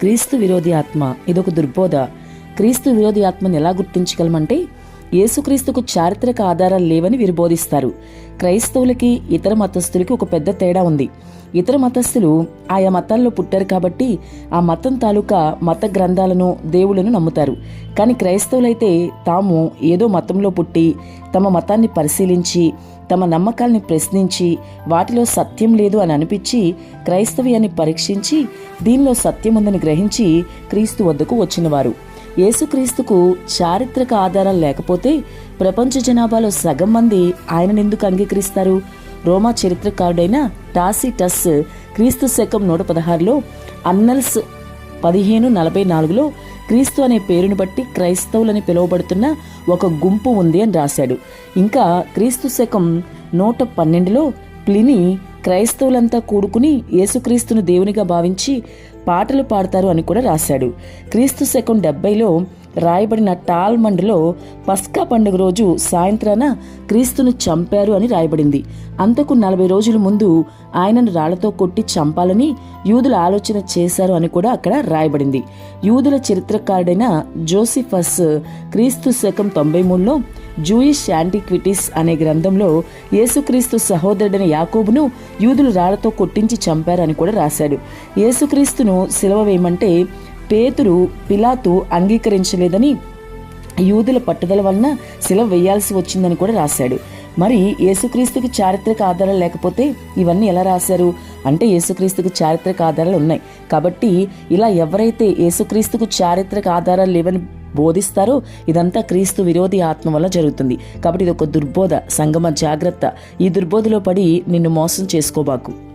క్రీస్తు విరోధి ఆత్మ ఇదొక దుర్బోధ. క్రీస్తు విరోధి ఆత్మను ఎలా గుర్తించగలమంటే యేసుక్రీస్తుకు చారిత్రక ఆధారాలు లేవని వీరు బోధిస్తారు. క్రైస్తవులకి ఇతర మతస్థులకి ఒక పెద్ద తేడా ఉంది. ఇతర మతస్థులు ఆయా మతాల్లో పుట్టారు కాబట్టి ఆ మతం తాలూకా మత గ్రంథాలను దేవులను నమ్ముతారు. కానీ క్రైస్తవులైతే తాము ఏదో మతంలో పుట్టి తమ మతాన్ని పరిశీలించి తమ నమ్మకాల్ని ప్రశ్నించి వాటిలో సత్యం లేదు అని అనిపించి క్రైస్తవ్యాన్ని పరీక్షించి దీనిలో సత్యం ఉందని గ్రహించి క్రీస్తు వద్దకు వచ్చినవారు. యేసుక్రీస్తుకు చారిత్రక ఆధారాలు లేకపోతే ప్రపంచ జనాభాలో సగం మంది ఆయననెందుకు అంగీకరిస్తారు? రోమా చరిత్రకారుడైన టాసిటస్ క్రీస్తు శకం నూట పదహారులో అన్నల్స్ పదిహేను నలభై నాలుగులో క్రీస్తు అనే పేరును బట్టి క్రైస్తవులని పిలువబడుతున్న ఒక గుంపు ఉంది అని రాశాడు. ఇంకా క్రీస్తు శకం నూట పన్నెండులో ప్లిని క్రైస్తవులంతా కూడుకుని యేసుక్రీస్తును దేవునిగా భావించి పాటలు పాడతారు అని కూడా రాశాడు. క్రీస్తు శకం డెబ్బైలో రాయబడిన టాల్మండ్లో పస్కా పండుగ రోజు సాయంత్రాన క్రీస్తును చంపారు అని రాయబడింది. అంతకు నలభై రోజుల ముందు ఆయనను రాళ్ళతో కొట్టి చంపాలని యూదుల ఆలోచన చేశారు అని కూడా అక్కడ రాయబడింది. యూదుల చరిత్రకారుడైన జోసిఫస్ క్రీస్తు శకం తొంభై మూడులో జూయిష్ యాంటిక్విటీస్ అనే గ్రంథంలో యేసుక్రీస్తు సహోదరుడైన యాకోబును యూదులు రాళ్ళతో కొట్టించి చంపారని కూడా రాశాడు. యేసుక్రీస్తును సిలవ వేయమంటే పేతురు పిలాతు అంగీకరించలేదని యూదుల పట్టుదల వలన శిలవ వేయాల్సి వచ్చిందని కూడా రాశాడు. మరి యేసుక్రీస్తుకి చారిత్రక ఆధారాలు లేకపోతే ఇవన్నీ ఎలా రాశారు? అంటే యేసుక్రీస్తుకు చారిత్రక ఆధారాలు ఉన్నాయి. కాబట్టి ఇలా ఎవరైతే యేసుక్రీస్తుకు చారిత్రక ఆధారాలు లేవని బోధిస్తారో ఇదంతా క్రీస్తు విరోధి ఆత్మ వల్ల జరుగుతుంది. కాబట్టి ఇది ఒక దుర్బోధ సంగమ జాగ్రత్త. ఈ దుర్బోధలో పడి నిన్ను మోసం చేసుకోబాకు.